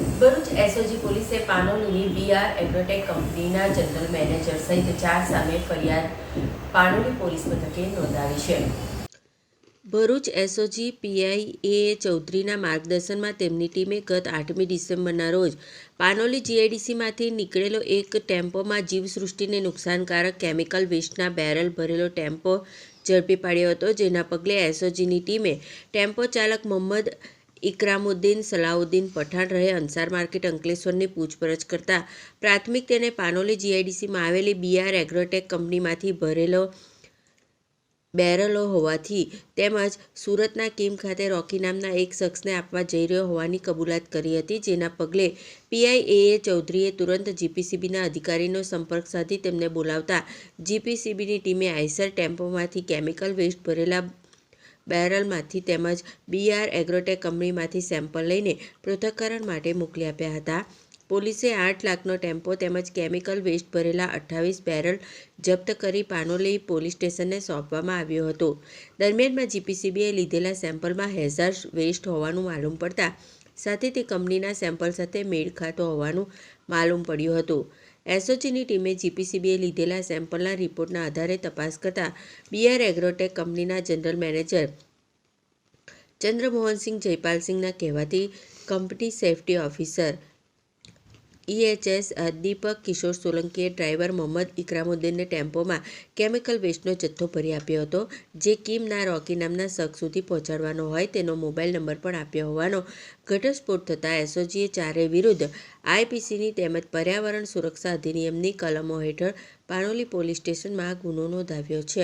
Bharuch SOG પોલીસે પાનોલીની BR Agrotech કંપનીના જનરલ મેનેજર સહિત ચાર સામે ફરિયાદ પાનોલી પોલીસ મથકે નોંધાવી છે. ભરૂચ એસઓજી પીઆઈ ચૌધરીના માર્ગદર્શનમાં તેમની ટીમે ગત આઠમી ડિસેમ્બરના રોજ પાનોલી જીઆઈડીસીમાંથી નીકળેલો એક ટેમ્પોમાં જીવસૃષ્ટિને નુકસાનકારક કેમિકલ વેસ્ટના બેરલ ભરેલો ટેમ્પો ઝડપી પાડ્યો હતો. જેના પગલે એસઓજીની ટીમે ટેમ્પો ચાલક મોહમ્મદ ઇકરામુદ્દીન સલાઉદ્દીન પઠાણ રહે અંસાર માર્કેટ અંકલેશ્વરની પૂછપરછ કરતા પ્રાથમિક તેને પાનોલી જીઆઈડીસીમાં આવેલી બીઆર એગ્રોટેક કંપનીમાંથી ભરેલો બેરલો હોવાથી તેમજ સુરતના કિમ ખાતે રોકી નામના એક શખ્સને આપવા જઈ રહ્યો હોવાની કબૂલાત કરી હતી, જેના પગલે પીઆઈ એ એ ચૌધરીએ તુરંત જીપીસીબીના અધિકારીનો સંપર્ક સાધી તેમને બોલાવતા જીપીસીબીની ટીમે આઈસર ટેમ્પોમાંથી કેમિકલ વેસ્ટ ભરેલા બેરલમાંથી તેમજ બીઆર એગ્રોટેક કંપનીમાંથી સેમ્પલ લઈને પૃથ્થકરણ માટે મોકલી આપ્યા હતા. પોલીસે આઠ લાખનો ટેમ્પો તેમજ કેમિકલ વેસ્ટ ભરેલા અઠ્ઠાવીસ બેરલ જપ્ત કરી પાનોલી પોલીસ સ્ટેશનને સોંપવામાં આવ્યો હતો. દરમિયાનમાં જીપીસીબીએ લીધેલા સેમ્પલમાં હેઝાર વેસ્ટ હોવાનું માલુમ પડતા સાથે તે કંપનીના સેમ્પલ સાથે મેળ ખાતો હોવાનું માલુમ પડ્યું હતું. એસઓજીની ટીમે જીપીસીબીએ લીધેલા સેમ્પલના રિપોર્ટના આધારે તપાસ કરતા બીઆર એગ્રોટેક કંપનીના જનરલ મેનેજર ચંદ્રમોહનસિંહ જયપાલસિંહના કહેવાથી company safety officer EHS Deepak, Kishor સોલંકીએ ડ્રાઈવર મોહમ્મદ ઇકરામુદ્દીનને ટેમ્પોમાં કેમિકલ વેસ્ટનો જથ્થો ભરી આપ્યો હતો, જે કિમના રોકી નામના શખ્સ સુધી પહોંચાડવાનો હોય તેનો મોબાઈલ નંબર પણ આપ્યો હોવાનો ઘટસ્ફોટ થતાં એસઓજીએ ચારેય વિરુદ્ધ આઈપીસીની તેમજ પર્યાવરણ સુરક્ષા અધિનિયમની કલમો હેઠળ પાણોલી પોલીસ સ્ટેશનમાં ગુનો નોંધાવ્યો છે.